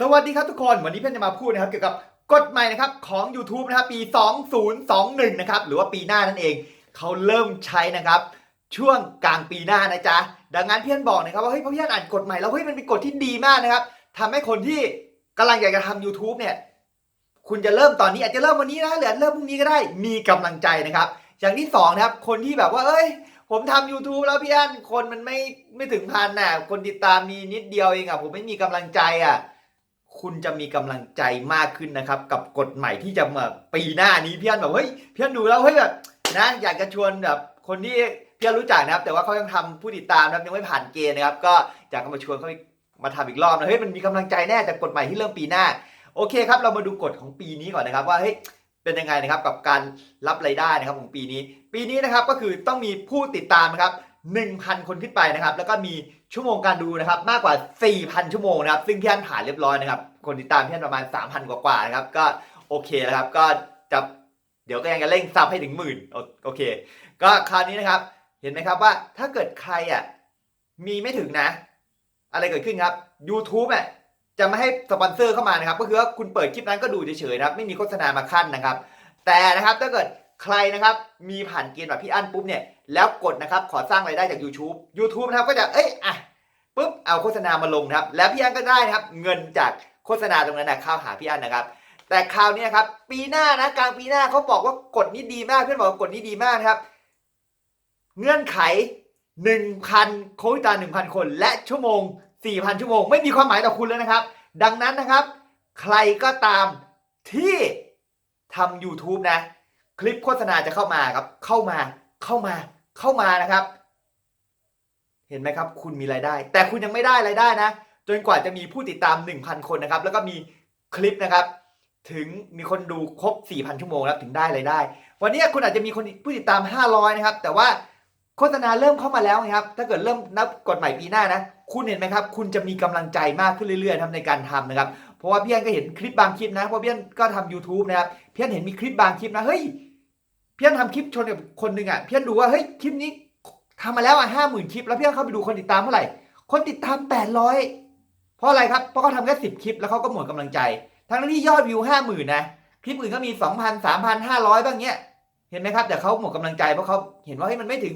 สวัสดีครับทุกคนวันนี้เพื่อนจะมาพูดนะครับเกี่ยวกับกฎใหม่นะครับของ YouTube นะครับปี 2021 นะครับหรือว่าปีหน้านั่นเองเขาเริ่มใช้นะครับ ช่วงกลางปีหน้านะจ๊ะดังนั้นเพื่อนบอกนะครับว่าเฮ้ยพอเพื่อนอ่านกฎใหม่แล้วเฮ้ยมันเป็นกฎที่ดีมากนะครับทำให้คนที่กำลังอยากจะทำ YouTube เนี่ยคุณจะเริ่มตอนนี้อาจจะเริ่มวันนี้นะหรือเริ่มพรุ่งนี้ก็ได้มีกำลังใจนะครับ อย่างที่สองนะครับคนที่แบบว่าเอ้ยผมทำ YouTube แล้วพี่อันคนมันไม่ไม่ถึงพันน่ะคนติดตามมีนิดเดียวเองอะผมไม่มีกำลังใจอะ คุณจะมีกำลังใจมากขึ้นนะครับ กับกฎใหม่ที่จะมาปีหน้านี้พี่อันแบบเฮ้ยพี่อันดูแล้วเฮ้ยแบบนะอยากจะชวนแบบคนที่พี่อันรู้จักนะครับ แต่ว่าเขายังทำผู้ติดตามนะครับยังไม่ผ่านเกณฑ์นะครับ ก็อยากจะมาชวนเขามาทำอีกรอบนะเฮ้ยมันมีกำลังใจแน่จากกฎใหม่ที่เริ่มปีหน้า โอเคครับ เรามาดูกฎของปีนี้ก่อนนะครับว่าเฮ้ยเป็นยังไงนะครับกับการรับรายได้นะครับของปีนี้ ปีนี้นะครับก็คือต้องมีผู้ติดตามนะครับ 1,000 คนขึ้นไปนะครับ แล้วก็มีชั่วโมงการดูนะครับ มากกว่า 4,000 ชั่วโมงนะครับ ซึ่งพี่อันผ่านเรียบร้อยนะครับ คนติดตามพี่อันประมาณ 3,000 กว่าๆนะครับ ก็โอเคนะครับ ก็จะเดี๋ยวก็ยังจะเร่งซับให้ถึงหมื่นโอโอเค ก็คราวนี้นะครับ เห็นไหมครับว่าถ้าเกิดใครอะมีไม่ถึงนะ อะไรเกิดขึ้นครับ YouTube อะจะไม่ให้สปอนเซอร์เข้ามานะครับ ก็คือว่าคุณเปิดคลิปนั้นก็ดูเฉยๆนะครับ ไม่มีโฆษณามาขั้นนะครับ แต่นะครับถ้าเกิด ใครนะครับมีผ่านเกณฑ์แบบพี่อั้นปุ๊บเนี่ยแล้วกดนะครับขอสร้างรายได้จาก YouTube YouTube นะครับก็จะเอ้ยอะปุ๊บเอาโฆษณามาลงนะครับ แล้วพี่อั้นก็ได้นะครับเงินจากโฆษณาตรงนั้นนะเข้าหาพี่อั้นนะครับ แต่คราวนี้ครับปีหน้านะกลางปีหน้าเขาบอกว่ากฎนี้ดีมากเพื่อนบอกว่ากฎนี้ดีมากนะครับ เงื่อนไข 1,000 โค้ชตา1,000 คน และชั่วโมง 4,000 ชั่วโมง ไม่มีความหมายต่อคุณแล้วนะครับ ดังนั้นนะครับ ใครก็ตามที่ทำ YouTube นะ คลิปโฆษณาจะเข้ามาครับ เข้ามา เข้ามา เข้ามานะครับ เห็นไหมครับ คุณมีรายได้ แต่คุณยังไม่ได้รายได้นะ จนกว่าจะมีผู้ติดตาม 1,000 คนนะครับ แล้วก็มีคลิปนะครับ ถึงมีคนดูครบ 4,000 ชั่วโมงแล้วถึงได้รายได้ วันนี้คุณอาจจะมีคนผู้ติดตาม 500 นะครับ แต่ว่าโฆษณาเริ่มเข้ามาแล้วนะครับ ถ้าเกิดเริ่มนับกฎใหม่ปีหน้านะ คุณเห็นไหมครับ คุณจะมีกำลังใจมากขึ้นเรื่อยๆทำในการทำนะครับ เพราะว่าพี่อันก็เห็นคลิปบางคลิปนะ เพราะพี่อันก็ทำ YouTube นะครับ พี่อันเห็นมีคลิปบางคลิปนะ เฮ้ย พี่อันทำคลิปชนกับคนหนึ่งอะพี่อันดูว่าเฮ้ยคลิปนี้ทำมาแล้วอะห้าหมื่นคลิป แล้วพี่อันเข้าไปดูคนติดตามเท่าไหร่ คนติดตามแปดร้อยเพราะอะไรครับเพราะเขาทำแค่สิบคลิปแล้วเขาก็หมดกำลังใจ ทั้งที่ยอดวิวห้าหมื่นนะคลิปอื่นก็มีสองพันสามพันห้าร้อยบ้างเนี้ยเห็นไหมครับแต่เขาหมดกำลังใจเพราะเขาเห็นว่าเฮ้ยมันไม่ถึง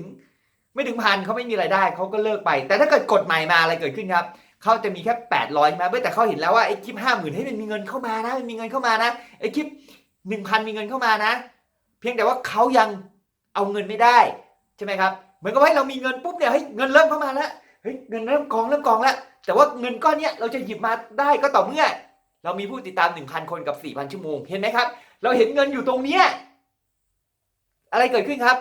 ไม่ถึงพันเขาไม่มีรายได้เขาก็เลิกไป แต่ถ้าเกิดกฎใหม่มาอะไรเกิดขึ้นครับเขาจะมีแค่800ใช่ไหมเว้ยแต่เขาเห็นแล้วว่าไอ้คลิปห้าหมื่นให้มันมีเงินเข้ามานะมันมีเงินเข้ามานะไอ้คลิปหนึ่งพันมีเงินเข้ามานะ เพียงแต่ว่าเขายังเอาเงินไม่ได้ใช่ไหมครับเหมือนกับว่าให้เรามีเงินปุ๊บเนี่ยเฮ้ยเงินเริ่มเข้ามาแล้วเฮ้ยเงินเริ่มกองเริ่มกองแล้วแต่ว่าเงินก้อนเนี้ยเราจะหยิบมาได้ก็ต่อเมื่อ เรามีผู้ติดตาม 1,000 คนกับ 4,000 ชั่วโมงเห็นไหมครับ เราเห็นเงินอยู่ตรงเนี้ยอะไรเกิดขึ้นครับ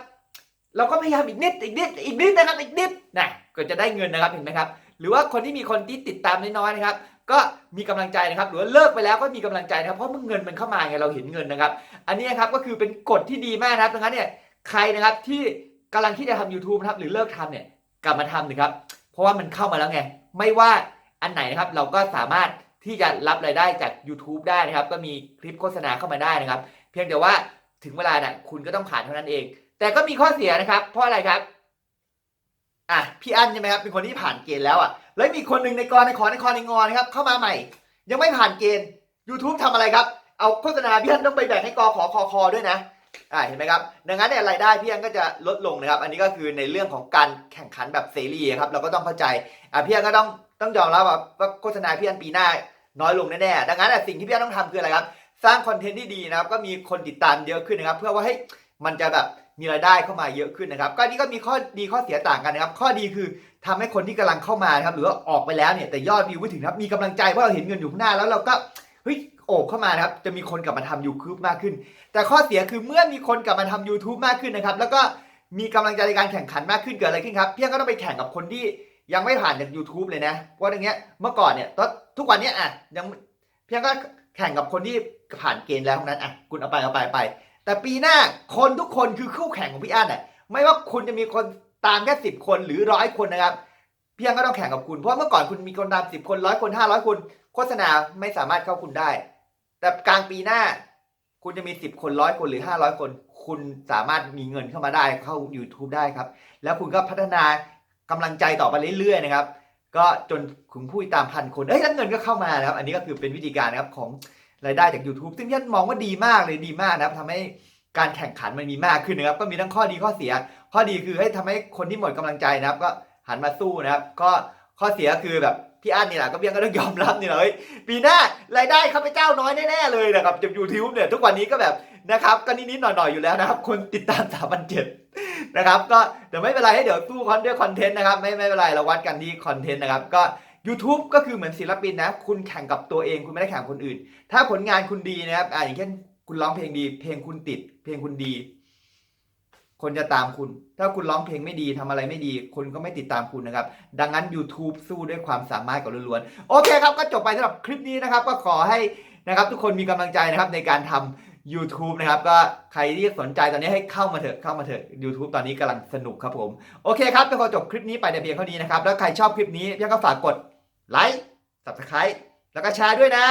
เราก็พยายามอีกนิดอีกนิดอีกนิดนะครับอีกนิดนะก็จะได้เงินนะครับเห็นไหมครับ หรือว่าคนที่มีคนที่ติดตามน้อยๆนะครับ ก็มีกำลังใจนะครับ หรือว่าเลิกไปแล้วก็มีกำลังใจนะครับ เพราะเมื่อเงินมันเข้ามาไงเราเห็นเงินนะครับ อันนี้นะครับก็คือเป็นกฎที่ดีมากนะครับดังนั้นเนี่ยใครนะครับที่กำลังที่จะทำ YouTube นะครับหรือเลิกทำเนี่ยกลับมาทำนะครับ เพราะว่ามันเข้ามาแล้วไง ไม่ว่าอันไหนนะครับเราก็สามารถที่จะรับรายได้จาก YouTube ได้นะครับ ก็มีคลิปโฆษณาเข้ามาได้นะครับ เพียงแต่ว่าถึงเวลาเนี่ยคุณก็ต้องผ่านเท่านั้นเอง แต่ก็มีข้อเสียนะครับ เพราะอะไรครับ อะพี่อั้นใช่ไหมครับเป็นคนที่ผ่านเกณฑ์แล้วอะแล้วมีคนหนึ่งในกรในขอในคอในงอนะครับเข้ามาใหม่ ยังไม่ผ่านเกณฑ์ YouTube ทำอะไรครับ เอาโฆษณาพี่อั้นต้องไปแบ่งให้กอขอคอคอด้วยนะอ่าเห็นไหมครับ ดังนั้นเนี่ยรายได้พี่อั้นก็จะลดลงนะครับ อันนี้ก็คือในเรื่องของการแข่งขันแบบเสรีครับเราก็ต้องเข้าใจอ่าพี่อั้นก็ต้องต้องยอมรับว่าว่าโฆษณาพี่อั้นปีหน้าน้อยลงแน่ๆดังนั้นสิ่งที่พี่อั้นต้องทำคืออะไรครับ สร้างคอนเทนต์ที่ดีนะครับก็มีคนติดตามเยอะขึ้นนะครับ เพื่อว่าให้มันจะแบบ มีรายได้เข้ามาเยอะขึ้นนะครับ ก็อันนี้ก็มีข้อดีข้อเสียต่างกันนะครับ ข้อดีคือทำให้คนที่กำลังเข้ามานะครับหรือว่าออกไปแล้วเนี่ยแต่ยอดวิวไม่ถึงครับมีกำลังใจเพราะเราเห็นเงินอยู่ข้างหน้าแล้วเราก็เฮ้ยโอบเข้ามานะครับจะมีคนกลับมาทำ YouTube มากขึ้น แต่ข้อเสียคือเมื่อมีคนกลับมาทำ YouTube มากขึ้นนะครับ แล้วก็มีกำลังใจในการแข่งขันมากขึ้นเกิดอะไรขึ้นครับเพี่ก็ต้องไปแข่งกับคนที่ยังไม่ผ่านจาก YouTube เลยนะเพราะอย่างเงี้ยเมื่อก่อนเนี่ยทุกวันเนี้ยอะยังเพี่ก็แข่งกับคนที่ผ่านเกณฑ์แล้วนั้นอะคุณเอาไปเอาไปไป แต่ปีหน้าคนทุกคนคือคู่แข่งของพี่อั้นอะไม่ว่าคุณจะมีคนตามแค่สิบคนหรือร้อยคนนะครับพี่อั้นก็ต้องแข่งกับคุณเพราะเมื่อก่อนคุณมีคนตามสิบคนร้อยคนห้าร้อยคนโฆษณาไม่สามารถเข้าคุณได้ แต่กลางปีหน้า คุณจะมีสิบคนร้อยคนหรือห้าร้อยคน คุณสามารถมีเงินเข้ามาได้เข้า YouTube ได้ครับ แล้วคุณก็พัฒนากำลังใจต่อไปเรื่อยๆนะครับ ก็จนขุนผู้ติดตามพันคนเอ้ยแล้วเงินก็เข้ามานะครับ อันนี้ก็คือเป็นวิธีการนะครับของ รายได้จาก YouTube ซึ่งท่านมองว่าดีมากเลยดีมากนะครับทำให้การแข่งขันมันมีมากขึ้นนะครับก็มีทั้งข้อดีข้อเสีย ข้อดีคือให้ทำให้คนที่หมดกำลังใจนะครับ ก็หันมาสู้นะครับ ก็ข้อเสียคือแบบพี่อั้นนี่แหละก็เพียงก็ต้องยอมรับนี่แหลยปีหน้ารายได้ข้าพเจ้าน้อยแน่ๆเลยนะครับจาก YouTube เนี่ยทุกวันนี้ก็แบบนะครับก็นิดๆหน่อยๆอยู่แล้วนะครับ คนติดตามสามพันเจ็ดนะครับ ก็เดี๋ยวไม่เป็นไรให้เดี๋ยวสู้คอนด้วยคอนเทนต์นะครับ ไม่ไม่เป็นไรเราวัดกันที่คอนเทนต์นะครับ ก็ YouTube ก็คือเหมือนศิลปินนะ คุณแข่งกับตัวเองคุณไม่ได้แข่งกับคนอื่น ถ้าผลงานคุณดีนะครับอ่าอย่างเช่นคุณร้องเพลงดี เพลงคุณติด เพลงคุณดี คนจะตามคุณ ถ้าคุณร้องเพลงไม่ดีทำอะไรไม่ดี คนก็ไม่ติดตามคุณนะครับ ดังนั้น YouTube สู้ด้วยความสามารถกับล้วนๆ โอเคครับ ก็จบไปสำหรับคลิปนี้นะครับ ก็ขอให้นะครับ ทุกคนมีกำลังใจนะครับในการทำ YouTube นะครับ ก็ใครที่สนใจตอนนี้ให้เข้ามาเถอะเข้ามาเถอะ YouTube ตอนนี้กำลังสนุกครับผม โอเคครับก็ขอจบคลิปนี้ไปแต่เพียงเท่านี้นะครับ แล้วใครชอบคลิปนี้พี่ก็ฝากกด ไลค์ Subscribe แล้วก็แชร์ด้วยนะ